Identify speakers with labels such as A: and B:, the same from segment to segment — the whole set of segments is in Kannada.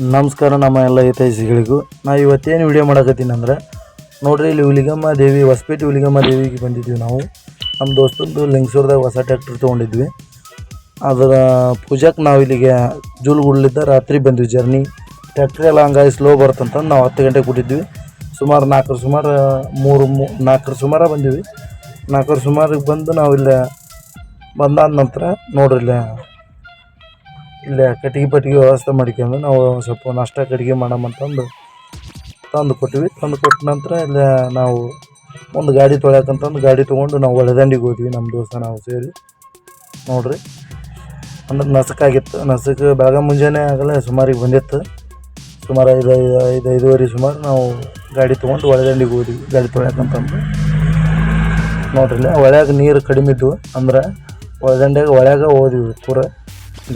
A: ನಮಸ್ಕಾರ ನಮ್ಮ ಎಲ್ಲ ಹಿತೈಷಿಗಳಿಗೂ. ನಾ ಇವತ್ತೇನು ವಿಡಿಯೋ ಮಾಡಕತ್ತೀನಿ ಅಂದ್ರೆ, ನೋಡ್ರಿ ಇಲ್ಲಿ ಹುಲಿಗಮ್ಮ ದೇವಿ, ಹೊಸಪೇಟೆ ಹುಲಿಗಮ್ಮ ದೇವಿಗೆ ಬಂದಿದ್ವಿ ನಾವು. ನಮ್ಮ ದೋಸ್ತಂದು ಲಿಂಗಸೂರ್ದಾಗ ಹೊಸ ಟ್ಯಾಕ್ಟ್ರ್ ತೊಗೊಂಡಿದ್ವಿ. ಅದರ ಪೂಜಾಕ್ಕೆ ನಾವು ಇಲ್ಲಿಗೆ ಜೂಲ್ಗುಡ್ಲಿದ್ದ ರಾತ್ರಿ ಬಂದ್ವಿ. ಜರ್ನಿ ಟ್ಯಾಕ್ಟ್ರಿ ಎಲ್ಲ ಹಂಗಾಗಿ ಸ್ಲೋ ಬರ್ತಂತಂದು ನಾವು ಹತ್ತು ಗಂಟೆಗೆ ಕೊಟ್ಟಿದ್ವಿ ಸುಮಾರು ನಾಲ್ಕರ ಸುಮಾರು, ಮೂರು, ಮೂ, ನಾಲ್ಕರ ಸುಮಾರು ಬಂದಿವಿ. ನಾಲ್ಕರ ಸುಮಾರಿಗೆ ಬಂದು ನಾವು ಇಲ್ಲಿ ಬಂದಾದ ನಂತರ ನೋಡ್ರಿ ಇಲ್ಲೇ ಕಟ್ಟಿಗೆ ಪಟ್ಟಿಗೆ ವ್ಯವಸ್ಥೆ ಮಾಡ್ಕೊಂಡು ನಾವು ಸ್ವಲ್ಪ ನಾಷ್ಟ ಕಟ್ಟಿಗೆ ಮಾಡಮಂತಂದು ತಂದು ಕೊಟ್ವಿ ತಂದು ಕೊಟ್ಟ ನಂತರ ಇಲ್ಲೇ ನಾವು ಒಂದು ಗಾಡಿ ತೊಳ್ಯಾಕಂತಂದು ಗಾಡಿ ತೊಗೊಂಡು ನಾವು ಒಳದಂಡಿಗೆ ಹೋದ್ವಿ. ನಮ್ಮ ದೋಸ್ತ ನಾವು ಸೇರಿ. ನೋಡ್ರಿ. ಅಂದ್ರೆ ನಸಕಾಗಿತ್ತು ನಸಕ್ಕೆ ಬೆಳಗ್ಗೆ ಮುಂಜಾನೆ ಆಗಲ್ಲ ಸುಮಾರಿಗೆ ಬಂದಿತ್ತು. ಸುಮಾರು ಐದು ಐದು ಐದು, ಐದುವರೆ ಸುಮಾರು ನಾವು ಗಾಡಿ ತೊಗೊಂಡು ಒಳದಂಡಿಗೆ ಹೋದ್ವಿ. ಗಾಡಿ ತೊಳ್ಯಾಕಂತಂದು ನೋಡ್ರಿ ಒಳಗೆ ನೀರು ಕಡಿಮೆ ಇದ್ವು. ಅಂದ್ರೆ ಒಳದಂಡ್ಯಾಗ ಒಳಗೆ ಹೋದ್ವಿ ಪೂರ.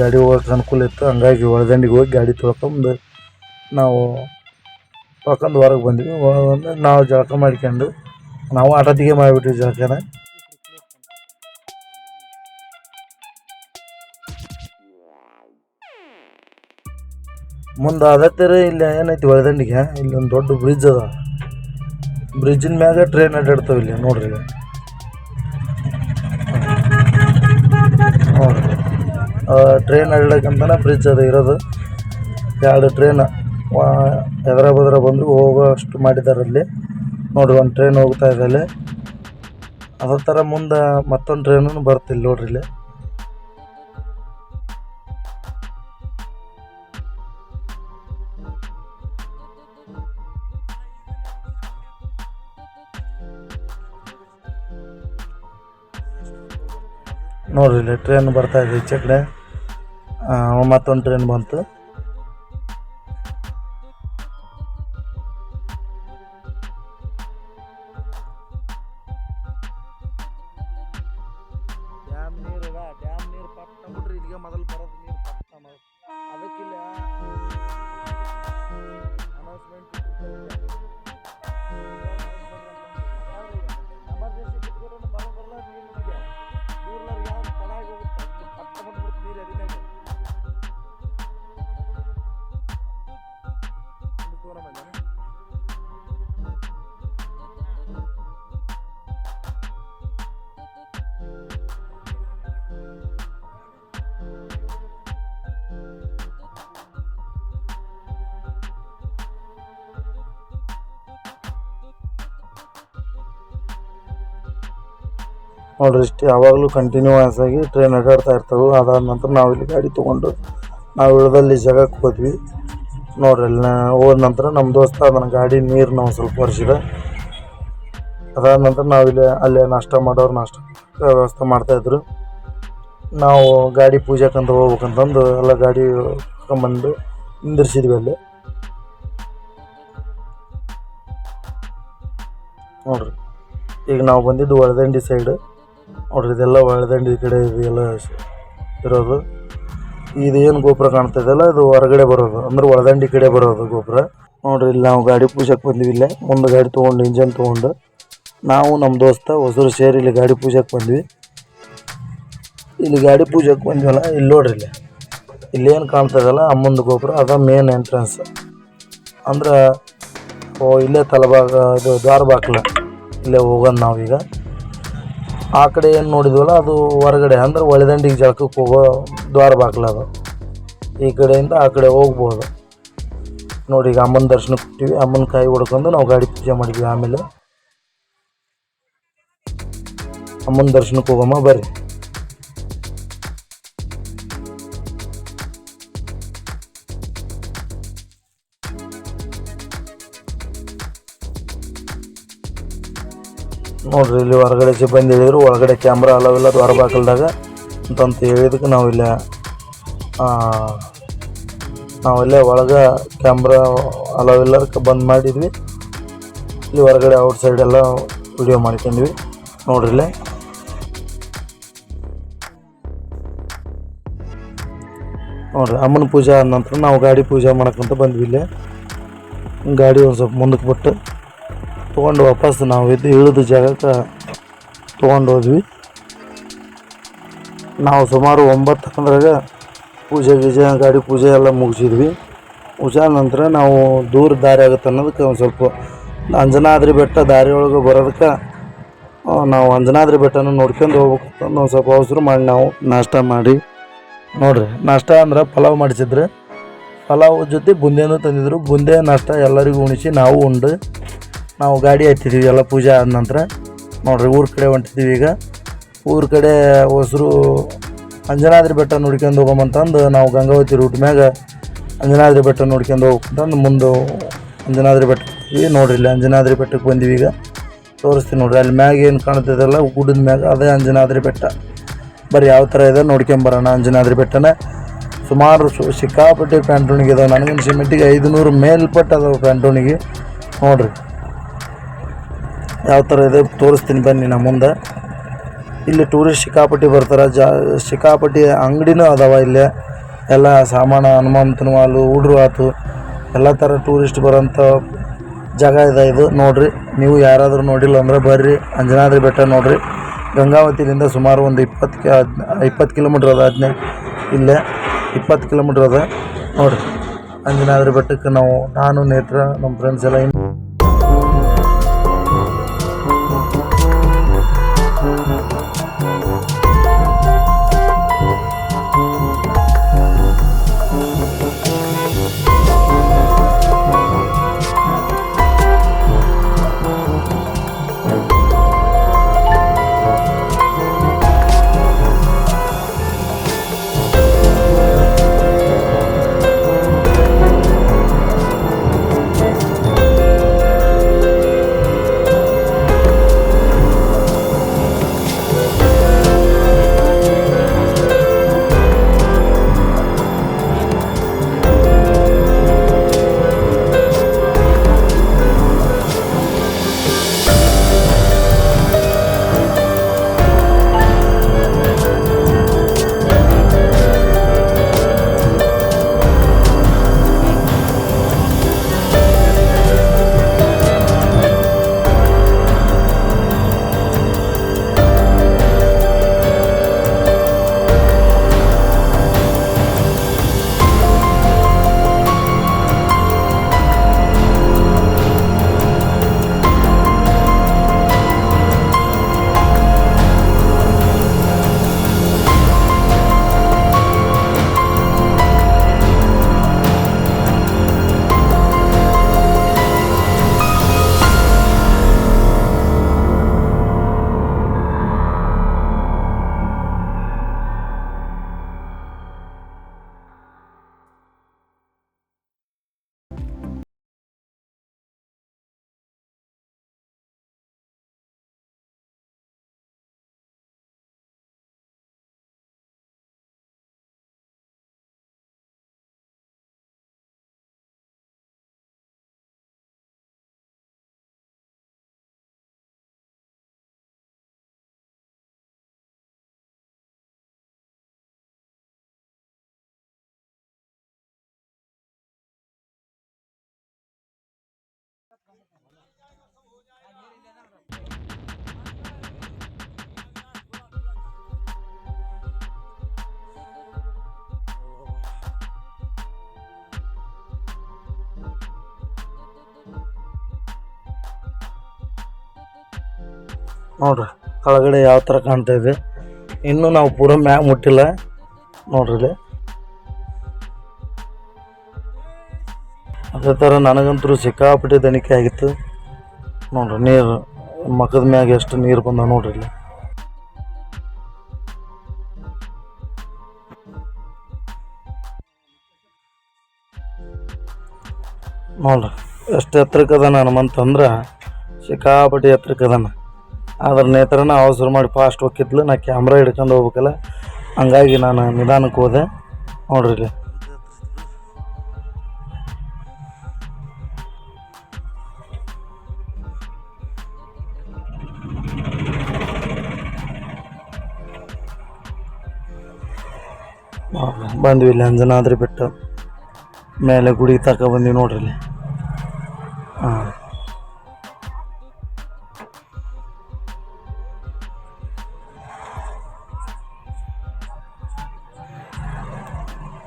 A: ಗಾಡಿ ಹೋಗಕ್ಕೆ ಅನುಕೂಲ ಇತ್ತು. ಹಂಗಾಗಿ ಒಳದಂಡಿಗೆ ಹೋಗಿ ಗಾಡಿ ತೊಳ್ಕೊಂಡು ನಾವು ತೊಳ್ಕೊಂಡು ಹೊರಗೆ ಬಂದ್ವಿ. ಒಳಗೆ ನಾವು ಜಳಕ ಮಾಡ್ಕೊಂಡು, ನಾವು ಆಟೋದಿಗೆ ಮಾಡಿಬಿಟ್ವಿ ಜಳಕನ. ಮುಂದೆ ಅದತ್ತರ ಇಲ್ಲಿ ಏನೈತಿ ಒಳದಂಡಿಗೆ? ಇಲ್ಲಿ ಒಂದು ದೊಡ್ಡ ಬ್ರಿಡ್ಜ್ ಅದ. ಬ್ರಿಡ್ಜಿನ ಮ್ಯಾಗ ಟ್ರೈನ್ ಅಡ್ಡಾಡ್ತಾವೆ ಇಲ್ಲಿ. ನೋಡ್ರಿ. ಟ್ರೈನ್ ಅಡ್ಡಾಡಕ್ಕಂತನ ಬ್ರಿಡ್ಜ್ ಅದು ಇರೋದು. ಎರಡು ಟ್ರೈನ್ ಎದರ ಬದರ ಬಂದು ಹೋಗೋ ಅಷ್ಟು ಮಾಡಿದ್ದಾರೆ ಅಲ್ಲಿ. ನೋಡಿ, ಒಂದು ಟ್ರೈನ್ ಹೋಗ್ತಾ ಇದೆ ಅಲ್ಲಿ. ಅದೇ ಥರ ಮುಂದೆ ಮತ್ತೊಂದು ಟ್ರೈನು ಬರ್ತಿಲ್ಲ ನೋಡ್ರಿ ಇಲ್ಲಿ. ನೋಡ್ರಿ ಇಲ್ಲಿ ಟ್ರೈನ್ ಬರ್ತಾ ಇದೆ ಈಚೆ ಕಡೆ. ಮತ್ತೊಂದು ಟ್ರೈನ್ ಬಂತು. ಡ್ಯಾಮ್ ನೀರು ಡ್ಯಾಮ್ ನೀರು ಪಟ್ಟ ಬಿಟ್ರಿ ಇಲ್ಲಿಗೆ ಮೊದಲು ಬರೋದು ನೀರು ಪಟ್ಟ ಅದಕ್ಕಿಲ್ಲ ನೋಡ್ರಿ, ಇಷ್ಟು ಯಾವಾಗಲೂ ಕಂಟಿನ್ಯೂಸ್ ಆಗಿ ಟ್ರೈನ್ ಅಡ್ಡಾಡ್ತಾ ಇರ್ತವೆ. ಅದಾದ ನಂತರ ನಾವು ಇಲ್ಲಿ ಗಾಡಿ ತೊಗೊಂಡು ನಾವು ಇಳ್ದಲ್ಲಿ ಜಾಗಕ್ಕೆ ಹೋದ್ವಿ. ನೋಡ್ರಿ ಅಲ್ಲಿ ಹೋದ ನಂತರ ನಮ್ಮ ದೋಸ್ತ ಅದನ್ನು ಗಾಡಿ ನೀರು ನಾವು ಸ್ವಲ್ಪ ಒರೆಸಿದ. ಅದಾದ ನಂತರ ನಾವು ಇಲ್ಲಿ ಅಲ್ಲೇ ನಾಷ್ಟ ಮಾಡೋರು ನಾಷ್ಟ ವ್ಯವಸ್ಥೆ ಮಾಡ್ತಾಯಿದ್ರು ನಾವು ಗಾಡಿ ಪೂಜೆಕಂತ ಹೋಗ್ಬೇಕಂತಂದು ಎಲ್ಲ ಗಾಡಿ ಕರ್ಕೊಂಬಂದು ನಿಂದಿರ್ಸಿದ್ವಿ ಅಲ್ಲಿ. ನೋಡ್ರಿ, ಈಗ ನಾವು ಬಂದಿದ್ದು ಒಳದಂಡಿ ಸೈಡ್ ನೋಡ್ರಿ ಇದೆಲ್ಲ ಒಳದಂಡಿ ಕಡೆ ಇದೆಲ್ಲ ಇರೋದು. ಇದೇನು ಗೋಪುರ ಕಾಣ್ತಾ ಅದು ಹೊರಗಡೆ ಬರೋದು. ಅಂದ್ರೆ ಒಳದಂಡಿ ಕಡೆ ಬರೋದು ಗೋಪುರ. ನೋಡ್ರಿ, ಇಲ್ಲಿ ನಾವು ಗಾಡಿ ಪೂಜೆಗೆ ಬಂದ್ವಿ ಇಲ್ಲೇ. ಮುಂದೆ ಗಾಡಿ ತೊಗೊಂಡು ಇಂಜನ್ ತೊಗೊಂಡು. ನಾವು ನಮ್ಮ ದೋಸ್ತ ಹೊಸರು ಸೇರಿ ಇಲ್ಲಿ ಗಾಡಿ ಪೂಜೆಗೆ ಬಂದ್ವಿ. ಇಲ್ಲಿ ಗಾಡಿ ಪೂಜೆಗೆ ಬಂದ್ವಲ್ಲ, ಇಲ್ಲಿ ನೋಡ್ರಿ ಇಲ್ಲಿ. ಇಲ್ಲೇನು ಕಾಣ್ತಾ ಅಮ್ಮಂದ ಅಮ್ಮಂದು ಗೋಪುರ, ಅದ ಮೇನ್ ಎಂಟ್ರೆನ್ಸ್ ಅಂದ್ರೆ, ಓ, ಇಲ್ಲೇ ತಲಭಾಗ, ಇದು ದ್ವಾರ ಬಾಕ್ಲ ಇಲ್ಲೇ ಹೋಗೋದು ನಾವೀಗ. ಆ ಕಡೆ ಏನು ನೋಡಿದ್ವಲ್ಲ, ಅದು ಹೊರಗಡೆ, ಅಂದ್ರೆ ಒಳದಂಡಿಗೆ ಜಳಕಕ್ಕೆ ಹೋಗೋ ದ್ವಾರ ಬಾಗಿಲು ಅದು. ಈ ಕಡೆಯಿಂದ ಆ ಕಡೆ ಹೋಗ್ಬೋದು. ನೋಡಿ, ಈಗ ಅಮ್ಮನ ದರ್ಶನ ಕೊಟ್ಟಿವಿ. ಅಮ್ಮನ ಕಾಯಿ ಹೊಡ್ಕೊಂಡು ನಾವು ಗಾಡಿ ಪೂಜೆ ಮಾಡಿದ್ವಿ ಆಮೇಲೆ. ಅಮ್ಮನ ದರ್ಶನಕ್ಕೆ ಹೋಗಮ್ಮ ಬರ್ರಿ. ನೋಡ್ರಿ ಇಲ್ಲಿ ಹೊರಗಡೆ ಸಿಬ್ಬಂದಿ ಹೇಳಿದ್ರು ಒಳಗಡೆ ಕ್ಯಾಮ್ರಾ ಅಲವಿಲ್ಲ ದ್ವಾರ ಬಾಕಲ್ದಾಗ ಅಂತಂತ ಹೇಳಿದಕ್ಕೆ ನಾವು ಆ, ನಾವಿಲ್ಲೇ ಒಳಗೆ ಕ್ಯಾಮ್ರಾ ಅಲವಿಲ್ಲದಕ್ಕೆ ಬಂದ್ ಮಾಡಿದ್ವಿ. ಇಲ್ಲಿ ಹೊರಗಡೆ ಔಟ್ ಸೈಡ್ ಎಲ್ಲ ವಿಡಿಯೋ ಮಾಡ್ಕೊಂಡ್ವಿ. ನೋಡ್ರಿ ಇಲ್ಲೇ. ನೋಡ್ರಿ ಅಮ್ಮನ ಪೂಜೆ ಆದ ನಂತರ ನಾವು ಗಾಡಿ ಪೂಜೆ ಮಾಡಕ್ಕಂತ ಬಂದ್ವಿ ಇಲ್ಲೇ. ಗಾಡಿ ಒಂದು ಸ್ವಲ್ಪ ಮುಂದಕ್ಕೆ ಬಿಟ್ಟು. ತೊಗೊಂಡು ವಾಪಸ್ ನಾವು ಇದು ಇಳಿದ ಜಾಗಕ್ಕೆ ತೊಗೊಂಡು ಹೋದ್ವಿ. ನಾವು ಸುಮಾರು ಒಂಬತ್ತು ಅಂದ್ರಾಗ ಪೂಜೆ ಗೀಜೆ ಗಾಡಿ ಪೂಜೆ ಎಲ್ಲ ಮುಗಿಸಿದ್ವಿ. ಪೂಜಾ ನಂತರ ನಾವು ದೂರ ದಾರಿ ಆಗುತ್ತೆ ಅನ್ನೋದಕ್ಕೆ ಒಂದು ಸ್ವಲ್ಪ ಅಂಜನಾದ್ರಿ ಬೆಟ್ಟ ದಾರಿ ಒಳಗೆ ಬರೋದಕ್ಕೆ ನಾವು ಅಂಜನಾದ್ರಿ ಬೆಟ್ಟನ ನೋಡ್ಕೊಂಡು ಹೋಗ್ಬೇಕು ಒಂದು ಸ್ವಲ್ಪ ಅವಸರ ಮಾಡಿ ನಾವು ನಾಷ್ಟ ಮಾಡಿ. ನೋಡ್ರಿ, ನಾಷ್ಟ ಅಂದ್ರೆ ಪಲಾವ್ ಮಾಡಿಸಿದ್ರೆ, ಪಲಾವ್ ಜೊತೆ ಬುಂದೇನೂ ತಂದಿದ್ರು. ಬುಂದೆ ನಾಷ್ಟ ಎಲ್ಲರಿಗೂ ಉಣಿಸಿ ನಾವು ಉಂಡು. ನಾವು ಗಾಡಿ ಹತ್ತಿದ್ದೀವಿ ಎಲ್ಲ ಪೂಜೆ ಆದ ನಂತರ. ನೋಡ್ರಿ, ಊರ ಕಡೆ ಹೊಂಟಿದ್ದೀವಿ ಈಗ. ಊರ ಕಡೆ ಹೊಸರು ಅಂಜನಾದ್ರಿ ಬೆಟ್ಟ ನೋಡ್ಕೊಂಡು ಹೋಗಮಂತಂದು ನಾವು ಗಂಗಾವತಿ ರೂಟ್ ಮ್ಯಾಗ ಅಂಜನಾದ್ರಿ ಬೆಟ್ಟ ನೋಡ್ಕೊಂಡು ಹೋಗ್ಬೇಕಂತಂದು ಮುಂದೆ ಅಂಜನಾದ್ರಿ ಬೆಟ್ಟ ನೋಡ್ರಿ, ಇಲ್ಲಿ ಅಂಜನಾದ್ರಿ ಬೆಟ್ಟಕ್ಕೆ ಬಂದೀವಿ ಈಗ. ತೋರಿಸ್ತೀನಿ ನೋಡ್ರಿ, ಅಲ್ಲಿ ಮ್ಯಾಗ ಏನು ಕಾಣ್ತದಲ್ಲ ಗುಡ್ಡದ ಮ್ಯಾಗ ಅದೇ ಅಂಜನಾದ್ರಿ ಬೆಟ್ಟ. ಬರೀ ಯಾವ ಥರ ಇದೆ ನೋಡ್ಕೊಂಬರೋಣ ಅಂಜನಾದ್ರಿ ಬೆಟ್ಟನ. ಸುಮಾರು ಸು ಸಿಕ್ಕಾಪಟ್ಟೆ ಪ್ಯಾಂಟೋಣಿಗೆ ಇದಾವೆ. ನನಗಿನ ಸಿಮೆಂಟಿಗೆ ಐದುನೂರು ಮೇಲ್ಪಟ್ಟು ಅದಾವೆ ಪ್ಯಾಂಟೋಣಿಗೆ ನೋಡ್ರಿ. ಯಾವ ಥರ ಇದೆ ತೋರಿಸ್ತೀನಿ ಬನ್ನಿ ನಮ್ಮ ಮುಂದೆ. ಇಲ್ಲಿ ಟೂರಿಸ್ಟ್ ಸಿಕ್ಕಾಪಟ್ಟಿ ಬರ್ತಾರೆ. ಜಾ ಸಿಕ್ಕಾಪಟ್ಟಿ ಅಂಗಡಿನೂ ಅದಾವ ಇಲ್ಲೇ. ಎಲ್ಲ ಸಾಮಾನು, ಹನುಮಂತನ ಮಾಲು ಹುಡ್ರು ಆತು ಎಲ್ಲ ಥರ ಟೂರಿಸ್ಟ್ ಬರೋಂಥ ಜಾಗ ಇದೆ ಇದು. ನೋಡಿರಿ, ನೀವು ಯಾರಾದರೂ ನೋಡಿಲ್ಲ ಅಂದ್ರೆ ಬರ್ರಿ. ಅಂಜನಾದ್ರಿ ಬೆಟ್ಟ ನೋಡಿರಿ. ಗಂಗಾವತಿಯಿಂದ ಸುಮಾರು ಒಂದು ಇಪ್ಪತ್ತು ಇಪ್ಪತ್ತು ಕಿಲೋಮೀಟ್ರ್ ಅದ, ಹದಿನೈದು. ಇಲ್ಲೇ ಇಪ್ಪತ್ತು ಕಿಲೋಮೀಟ್ರ್ ಅದ. ನೋಡಿರಿ, ಅಂಜನಾದ್ರಿ ಬೆಟ್ಟಕ್ಕೆ ನಾವು, ನಾನು, ನೇತ್ರ, ನಮ್ಮ ಫ್ರೆಂಡ್ಸ್ ಎಲ್ಲ ನೋಡ್ರಿ, ಕೆಳಗಡೆ ಯಾವ ಥರ ಕಾಣ್ತಾ ಇದೆ. ಇನ್ನೂ ನಾವು ಪೂರ ಮ್ಯಾಗ ಮುಟ್ಟಿಲ್ಲ. ನೋಡ್ರಿ ಇಲ್ಲಿ. ಅದೇ ಥರ ನನಗಂತೂ ಸಿಕ್ಕಾಪಟ್ಟೆ ದಣಿಕೆ ಆಗಿತ್ತು. ನೋಡ್ರಿ, ನೀರು ಮಖದ ಮ್ಯಾಗ ಎಷ್ಟು ನೀರು ಬಂದ ನೋಡ್ರಿ ಇಲ್ಲಿ. ನೋಡ್ರಿ, ಎಷ್ಟು ಎತ್ತರಕ್ಕೆ ಅದಾನ ಹನುಮಂತ ಅಂದ್ರೆ, ಸಿಕ್ಕಾಪಟ್ಟೆ ಎತ್ತರಕ್ಕೆ ಅದಾನ. ಅದ್ರ ನಾ ಅವಸರ ಮಾಡಿ ಫಾಸ್ಟ್ ಹೋಗಿದ್ಲು ನಾ ಕ್ಯಾಮ್ರಾ ಹಿಡ್ಕೊಂಡು ಹೋಗ್ಬೇಕಲ್ಲ. ಹಂಗಾಗಿ ನಾನು ನಿಧಾನಕ್ಕೆ ಹೋದೆ. ನೋಡ್ರಿ ಇಲ್ಲಿ. ಬಂದ್ವಿ ಇಲ್ಲಿ ಅಂಜನಾದ್ರಿ ಬೆಟ್ಟ. ಮೇಲೆ ಗುಡಿ ತಕ ಬಂದ್ವಿ ನೋಡ್ರಿ ಇಲ್ಲಿ.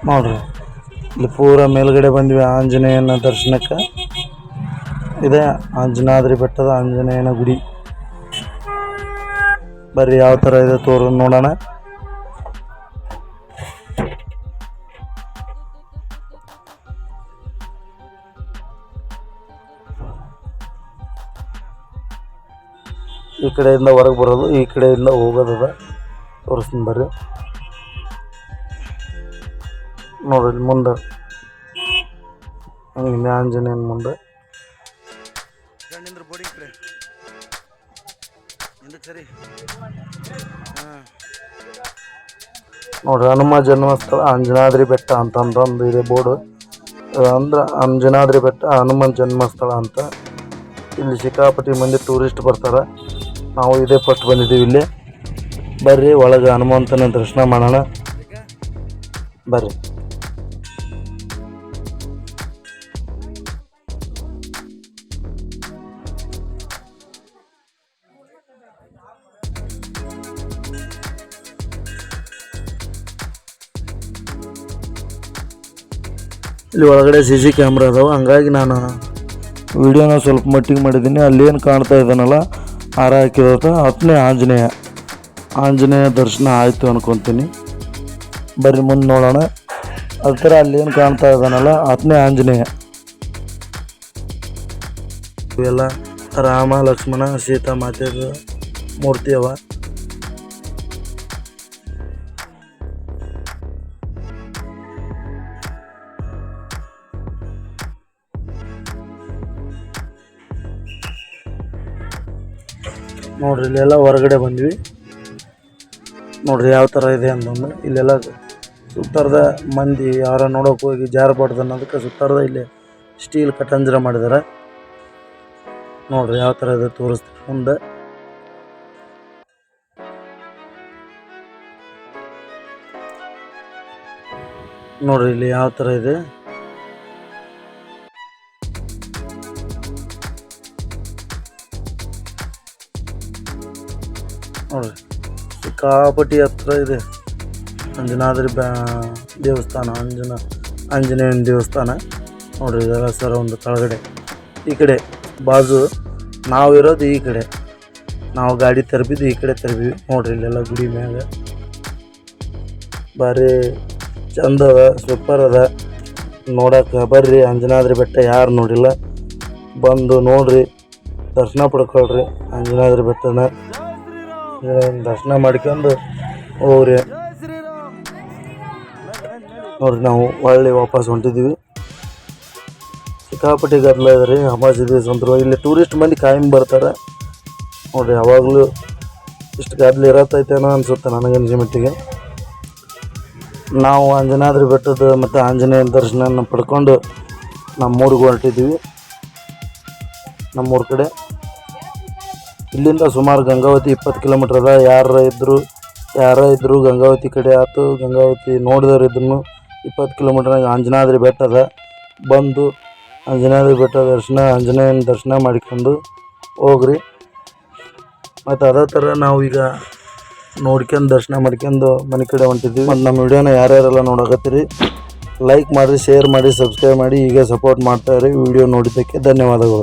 A: ನೋಡ್ರಿ ಇಲ್ಲಿ ಪೂರ ಮೇಲ್ಗಡೆ ಬಂದ್ವಿ ಆಂಜನೇಯನ ದರ್ಶನಕ್ಕೆ. ಇದೆ ಆಂಜನಾದ್ರಿ ಬೆಟ್ಟದ ಆಂಜನೇಯನ ಗುಡಿ. ಬರ್ರಿ ಯಾವ ಥರ ಇದೆ ತೋರು ನೋಡೋಣ. ಈ ಕಡೆಯಿಂದ ಹೊರಗೆ ಬರೋದು, ಈ ಕಡೆಯಿಂದ ಹೋಗೋದದ. ತೋರಿಸ್ತೀನಿ ಬರ್ರಿ. ನೋಡ್ರಿ ಇಲ್ಲಿ ಮುಂದೆ. ಹಂಗೆ ಆಂಜನೇಯನ ಮುಂದೆ. ನೋಡ್ರಿ ಹನುಮ ಜನ್ಮಸ್ಥಳ ಅಂಜನಾದ್ರಿ ಬೆಟ್ಟ ಅಂತಂದೊಂದು ಇದೆ ಬೋರ್ಡ್. ಅಂದ್ರೆ ಅಂಜನಾದ್ರಿ ಬೆಟ್ಟ ಹನುಮನ್ ಜನ್ಮಸ್ಥಳ ಅಂತ. ಇಲ್ಲಿ ಸಿಕ್ಕಾಪಟ್ಟಿ ಮಂದಿ ಟೂರಿಸ್ಟ್ ಬರ್ತಾರೆ. ನಾವು ಇದೇ ಫಸ್ಟ್ ಬಂದಿದ್ದೀವಿ ಇಲ್ಲಿ. ಬರ್ರಿ ಒಳಗೆ ಹನುಮಂತನ ದರ್ಶನ ಮಾಡೋಣ. ಬರ್ರಿ. ಇಲ್ಲಿ ಒಳಗಡೆ ಸಿ ಸಿ ಕ್ಯಾಮ್ರಾ ಅದಾವೆ. ಹಂಗಾಗಿ ನಾನು ವಿಡಿಯೋನ ಸ್ವಲ್ಪ ಮಟ್ಟಿಗೆ ಮಾಡಿದ್ದೀನಿ. ಅಲ್ಲೇನು ಕಾಣ್ತಾ ಇದ್ದಾನಲ್ಲ, ಹಾರ ಹಾಕಿರೋದು ಹತ್ತನೇ ಆಂಜನೇಯ. ಆಂಜನೇಯ ದರ್ಶನ ಆಯಿತು ಅನ್ಕೊತೀನಿ. ಬರ್ರಿ, ಮುಂದೆ ನೋಡೋಣ. ಅದ ಥರ ಅಲ್ಲೇನು ಕಾಣ್ತಾ ಇದ್ದಾನಲ್ಲ, ಹತ್ತನೇ ಆಂಜನೇಯ. ಇವೆಲ್ಲ ರಾಮ, ಲಕ್ಷ್ಮಣ, ಸೀತಾ, ಮಾತೆದು ಮೂರ್ತಿ ಅವ. ನೋಡ್ರಿ, ಇಲ್ಲೆಲ್ಲ ಹೊರಗಡೆ ಬಂದ್ವಿ. ನೋಡ್ರಿ ಯಾವ ಥರ ಇದೆ ಅಂತಂದ್ರೆ, ಇಲ್ಲೆಲ್ಲ ಸುತ್ತಾರ್ದ ಮಂದಿ ಯಾರ ನೋಡೋಕೆ ಹೋಗಿ ಜಾರಬಾರ್ದು ಅನ್ನೋದಕ್ಕೆ ಸುತ್ತಾರ್ದ ಇಲ್ಲಿ ಸ್ಟೀಲ್ ಕಟಂಜರ ಮಾಡಿದ್ದಾರೆ ನೋಡ್ರಿ ಯಾವ ಥರ ಇದೆ ತೋರಿಸ್ತೀನಿ ಮುಂದೆ. ನೋಡ್ರಿ ಇಲ್ಲಿ ಯಾವ ಥರ ಇದೆ. ನೋಡ್ರಿ ಸಿಕ್ಕಾಪಟ್ಟಿ ಹತ್ರ ಇದೆ. ಅಂಜನಾದ್ರಿ ಬ್ಯಾ, ದೇವಸ್ಥಾನ, ಅಂಜನ ಆಂಜನೇಯನ ದೇವಸ್ಥಾನ. ನೋಡ್ರಿ, ಇದೆಲ್ಲ ಸರ್ ಒಂದು ಕೆಳಗಡೆ. ಈ ಕಡೆ ಬಾಜು ನಾವಿರೋದು ಈ ಕಡೆ. ನಾವು ಗಾಡಿ ತರಬಿದ್ದು ಈ ಕಡೆ ತರ್ಬಿವಿ. ನೋಡ್ರಿ, ಇಲ್ಲೆಲ್ಲ ಗುಡಿ ಮ್ಯಾಗ. ಭಾರಿ ಚಂದ ಅದ ಸೂಪರ್ ಅದ. ನೋಡಕ್ಕೆ ಬರ್ರಿ, ಅಂಜನಾದ್ರಿ ಬೆಟ್ಟ ಯಾರು ನೋಡಿಲ್ಲ. ಬಂದು ನೋಡ್ರಿ, ದರ್ಶನ ಪಡ್ಕೊಳ್ರಿ, ಅಂಜನಾದ್ರಿ ಬೆಟ್ಟನ. ದರ್ಶನ ಮಾಡ್ಕೊಂಡು ಹೋಗ್ರಿ ನೋಡ್ರಿ ನಾವು ಹೊಳ್ಳಿ ವಾಪಸ್ ಹೊಂಟಿದ್ದೀವಿ ಸಿಕ್ಕಾಪಟ್ಟಿ ಗದ್ದಲ ಇದ್ರಿ ಸಂದ್ರು ಇಲ್ಲಿ ಟೂರಿಸ್ಟ್ ಮಂದಿ ಕಾಯಂ ಬರ್ತಾರೆ. ನೋಡ್ರಿ, ಯಾವಾಗಲೂ ಇಷ್ಟು ಗದ್ದಲ ಇರತ್ತೈತೇನೋ ಅನ್ಸುತ್ತೆ ನನಗನ್ಸಿ ಮಟ್ಟಿಗೆ. ನಾವು ಆಂಜನಾದ್ರಿ ಬೆಟ್ಟದ ಮತ್ತು ಆಂಜನೇಯನ ದರ್ಶನ ಪಡ್ಕೊಂಡು ನಮ್ಮೂರಿಗೆ ಹೊರಟಿದ್ದೀವಿ ನಮ್ಮೂರ ಕಡೆ. ಇಲ್ಲಿಂದ ಸುಮಾರು ಗಂಗಾವತಿ ಇಪ್ಪತ್ತು ಕಿಲೋಮೀಟ್ರ್ ಅದ. ಯಾರ ಇದ್ದರು ಯಾರ ಇದ್ದರು ಗಂಗಾವತಿ ಕಡೆ ಆಯ್ತು ಗಂಗಾವತಿ ನೋಡಿದವ್ರು ಇದ್ರೂ ಇಪ್ಪತ್ತು ಕಿಲೋಮೀಟ್ರ್ನಾಗ ಆಂಜನಾದ್ರಿ ಬೆಟ್ಟ ಅದ. ಬಂದು ಆಂಜನಾದ್ರಿ ಬೆಟ್ಟ ದರ್ಶನ, ಆಂಜನೇಯನ ದರ್ಶನ ಮಾಡಿಕೊಂಡು ಹೋಗ್ರಿ. ಮತ್ತು ಅದೇ ಥರ ನಾವು ಈಗ ನೋಡ್ಕೊಂಡು ದರ್ಶನ ಮಾಡ್ಕೊಂಡು ಮನೆ ಕಡೆ ಹೊಂಟಿದ್ದೀವಿ ಮತ್ತು ನಮ್ಮ ವಿಡಿಯೋನ ಯಾರ್ಯಾರೆಲ್ಲ ನೋಡಕತ್ತೀರಿ ಲೈಕ್ ಮಾಡಿರಿ ಶೇರ್ ಮಾಡಿ ಸಬ್ಸ್ಕ್ರೈಬ್ ಮಾಡಿ. ಹೀಗೆ ಸಪೋರ್ಟ್ ಮಾಡ್ತಾ ಇರಿ. ವಿಡಿಯೋ ನೋಡಿದ್ದಕ್ಕೆ ಧನ್ಯವಾದಗಳು.